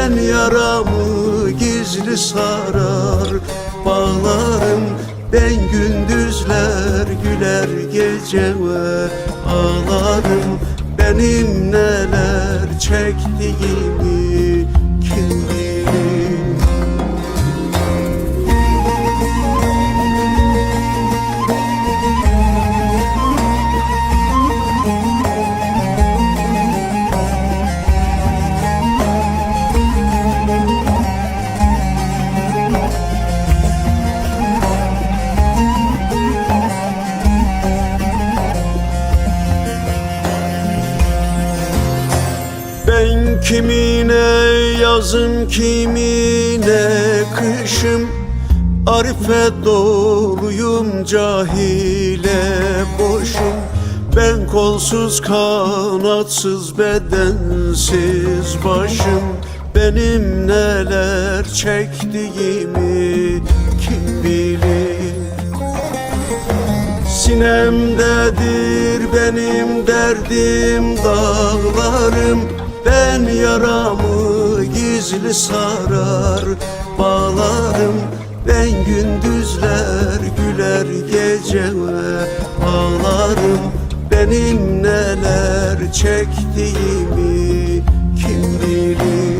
Ben yaramı gizli sarar bağlarım Ben gündüzler güler geceme. Ağlarım Benim neler çektiğimi kim bilir kimine yazım kimine kışım. Arife doluyum cahile boşum. Ben kolsuz kanatsız bedensiz başım. Benim neler çektiğimi kim bilir? Sinemdedir benim derdim dağlarım Ben yaramı gizli sarar bağlarım Ben gündüzler güler geceme. Ağlarım Benim neler çektiğimi kim bilir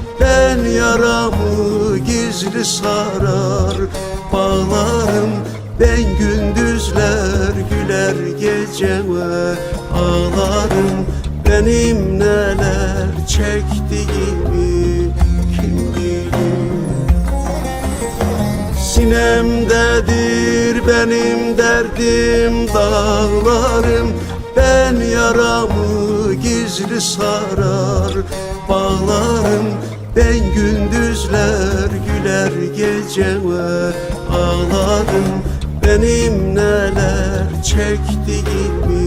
Ben yaramı gizli sarar bağlarım Ben gündüzler güler geceme. Ağlarım Benim neler çektiğimi kim bilir? Sinemdedir benim derdim dağlarım Ben yaramı gizli sarar. Bağlarım Ben gündüzler güler geceme ağlarım Benim neler çektiğimi